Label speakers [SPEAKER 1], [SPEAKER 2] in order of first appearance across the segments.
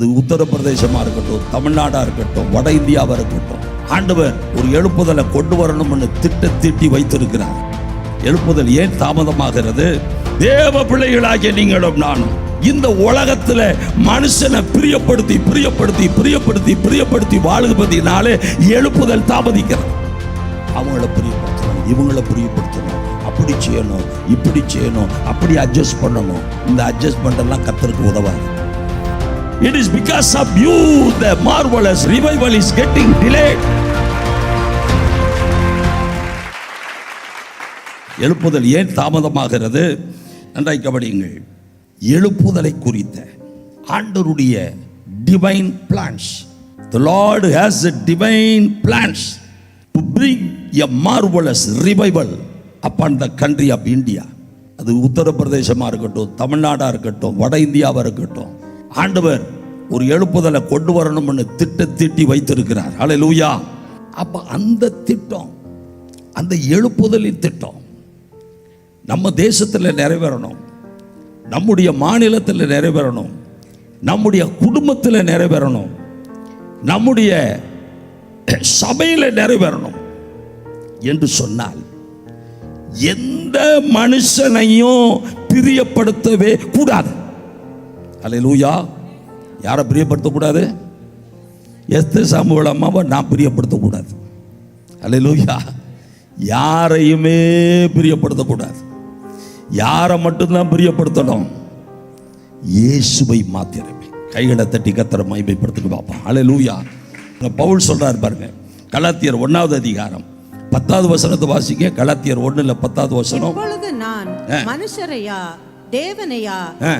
[SPEAKER 1] அது உத்தரப்பிரதேசமா இருக்கட்டும் தமிழ்நாடாக இருக்கட்டும் வட இந்தியாவாக இருக்கட்டும். ஆண்டவர் ஒரு எழுப்புதலை கொண்டு வரணும்னு திட்ட தீட்டி வைத்திருக்கிறார். எழுப்புதல் ஏன் தாமதமாகிறது? தேவ பிள்ளைகளாகிய நீங்களும் நானும் இந்த உலகத்துல மனுஷனை பிரியப்படுத்தி பிரியப்படுத்தி பிரியப்படுத்தி பிரியப்படுத்தி வாழுபதினாலே எழுப்புதல் தாமதிக்கிறது. அவங்கள பிரியப்படுத்தணும் இவங்கள பிரியப்படுத்தணும். அப்படி செய்யணும் இப்படி செய்யணும் அப்படி அட்ஜஸ்ட் பண்ணணும். இந்த அட்ஜஸ்ட்மெண்ட் எல்லாம் கத்தருக்கு உதவாது. It is because of you the marvellous revival is getting delay எழுப்புதல் ஏன் தாமதமாகிறது? நன்றாய் கவனியுங்கள். எழுப்புதலை குறித்த ஆண்டருடைய divine plans the lord has a divine plans to bring a marvellous revival upon the country of India அது உத்தரப்பிரதேசமாக இருக்கட்டும் தமிழ்நாடாக இருக்கட்டும் வட இந்தியாவாக இருக்கட்டும். ஆண்டவர் ஒரு எழுப்புதலை கொண்டு வரணும்னு திட்ட திட்டி வைத்திருக்கிறார். ஹalleluya அப்ப அந்த திட்டம் அந்த எழுப்புதலின் திட்டம் நம்ம தேசத்தில் நிறைவேறணும். நம்முடைய மாநிலத்தில் நிறைவேறணும். நம்முடைய குடும்பத்தில் நிறைவேறணும். நம்முடைய சபையில் நிறைவேறணும் என்று சொன்னால் எந்த மனுஷனையும் பிரியப்படுத்தவே கூடாது. அலை லூயா யாரை பிரியப்படுத்தக்கூடாது? எஸ்து சாமுவல் அம்மாவை நான் பிரியப்படுத்தக்கூடாது. அல்லேலூயா. யாரையுமே பிரியப்படுத்தக்கூடாது. யாரை மட்டும்தான் பிரியப்படுத்தணும்? இயேசுவை மாத்திரமே. கைகளை தட்டி கத்தரை மைமைப்படுத்துக்கு பார்ப்போம் அல்லேலூயா. இங்க பவுல் சொல்றாரு பாருங்க கலாத்தியர் ஒன்னாவது அதிகாரம் பத்தாவது வசனத்தை வாசிங்க. கலாத்தியர் ஒண்ணுல பத்தாவது வசனம்.
[SPEAKER 2] நான் மனுஷரையா தேவனையா.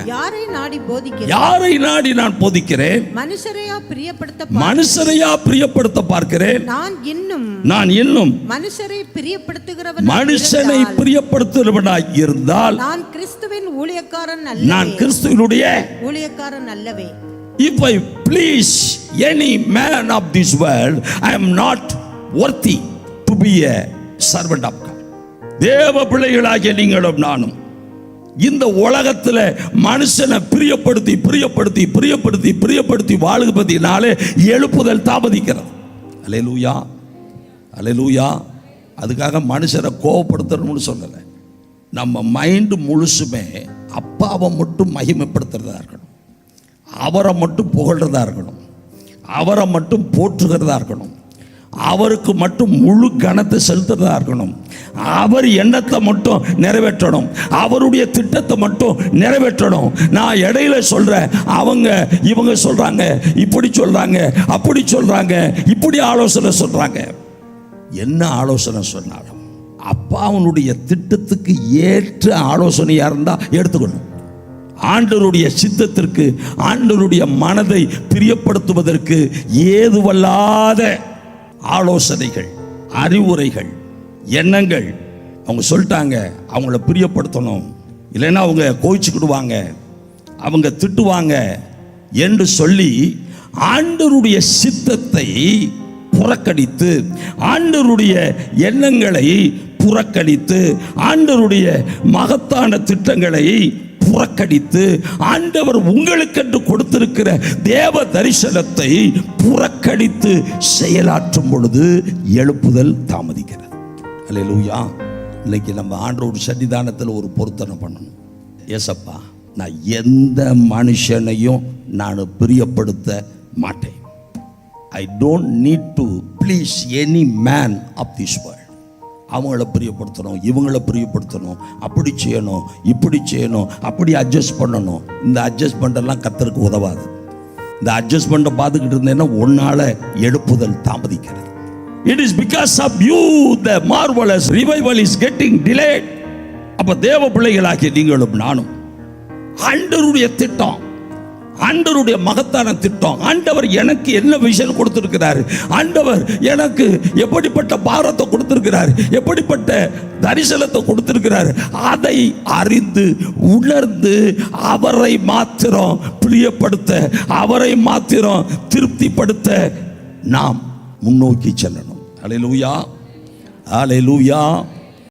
[SPEAKER 2] யாரை நாடி போதிக்கிறேன்
[SPEAKER 1] யாரை நாடி நான் போதிக்கிறேன்?
[SPEAKER 2] மனுஷரையா பிரியப்படுத்த
[SPEAKER 1] மனுஷரையா பிரியப்படுத்த பார்க்கிறேன்?
[SPEAKER 2] நான் இன்னும்
[SPEAKER 1] நான் இன்னும்
[SPEAKER 2] மனுஷரை பிரியப்படுத்துகிறவன்
[SPEAKER 1] மனுஷனை பிரியப்படுத்துகிறவனாய் இருந்தால்
[SPEAKER 2] நான் கிறிஸ்துவின் ஊழியக்காரன் அல்ல
[SPEAKER 1] நான் கிறிஸ்துவனுடைய
[SPEAKER 2] ஊழியக்காரன் அல்லவே.
[SPEAKER 1] If I please any man of this world, I am not worthy to be a servant of God. தேவ பிள்ளைகளாகிய நீங்களும் நானும் இந்த உலகத்தில் மனுஷனை பிரியப்படுத்தி பிரியப்படுத்தி பிரியப்படுத்தி பிரியப்படுத்தி வாழுபதினாலே எழுப்புதல் தாமதிக்கிறது. அலையலூயா அலையலூயா அதுக்காக மனுஷரை கோவப்படுத்தணும்னு சொல்லலை. நம்ம மைண்டு முழுசுமே அப்பாவை மட்டும் மகிமைப்படுத்துறதா இருக்கணும். அவரை மட்டும் புகழ்றதா இருக்கணும். அவரை மட்டும் போற்றுகிறதா இருக்கணும். அவருக்கு மட்டும் முழு கணத்தை செலுத்துறதா இருக்கணும். அவர் எண்ணத்தை மட்டும் நிறைவேற்றணும். அவருடைய திட்டத்தை மட்டும் நிறைவேற்றணும். நான் இடையில சொல்றேன் அவங்க இவங்க சொல்றாங்க இப்படி சொல்றாங்க அப்படி சொல்றாங்க இப்படி ஆலோசனை சொல்றாங்க. என்ன ஆலோசனை சொன்னாலும் அப்பாவனுடைய திட்டத்துக்கு ஏற்ற ஆலோசனையா இருந்தா எடுத்துக்கணும். ஆண்டவருடைய சித்தத்திற்கு ஆண்டவருடைய மனதை பிரியப்படுத்துவதற்கு ஏதுவல்லாத ஆலோசனைகள் அறிவுரைகள் எண்ணங்கள். அவங்க சொல்லிட்டாங்க அவங்கள பிரியப்படுத்தணும். இல்லைன்னா அவங்க கோயிச்சுக்கிடுவாங்க அவங்க திட்டுவாங்க என்று சொல்லி ஆண்டருடைய சித்தத்தை புறக்கணித்து ஆண்டருடைய எண்ணங்களை புறக்கணித்து ஆண்டருடைய மகத்தான திட்டங்களை புறக்கணித்து ஆண்டவர் உங்களுக்கென்று கொடுத்திருக்கிற தேவ தரிசனத்தை புறக்கணித்து செயலாற்றும் பொழுது எழுப்புதல் தாமதிக்கிறது. அல்லேலூயா இன்னைக்கு நம்ம ஆண்டோட சன்னிதானத்தில் ஒரு பொருத்தனை பண்ணணும். ஏசப்பா நான் எந்த மனுஷனையும் நான் பிரியப்படுத்த மாட்டேன். I don't need to please any man of this world அவங்கள பிரியப்படுத்தணும் இவங்கள பிரியப்படுத்தணும் அப்படி செய்யணும் இப்படி செய்யணும் அப்படி அட்ஜஸ்ட் பண்ணணும். இந்த அட்ஜஸ்ட்மெண்ட்டெல்லாம் கத்தருக்கு உதவாது. இந்த அட்ஜஸ்ட்மெண்ட்டை பார்த்துக்கிட்டு இருந்தேன்னா ஒன்னால எழுப்புதல் தாமதிக்கிறது. It is because of you the marvellous revival is getting delayed அப்போ தேவ பிள்ளைகளாகிய நீங்களும் நானும் ஆண்டருடைய திட்டம் ஆண்டவருடைய மகத்தான திட்டம் ஆண்டவர் எனக்கு என்ன விஷயம் கொடுத்திருக்கிறார் ஆண்டவர் எனக்கு எப்படிப்பட்ட பாரத்தை கொடுத்திருக்கிறார் எப்படிப்பட்ட தரிசனத்தை கொடுத்திருக்கிறார் அதை அறிந்து உணர்ந்து அவரை மாத்திரம் பிரியப்படுத்த அவரை மாத்திரம் திருப்திப்படுத்த நாம் முன்னோக்கி செல்லணும். அலை லூயா அலை லூயா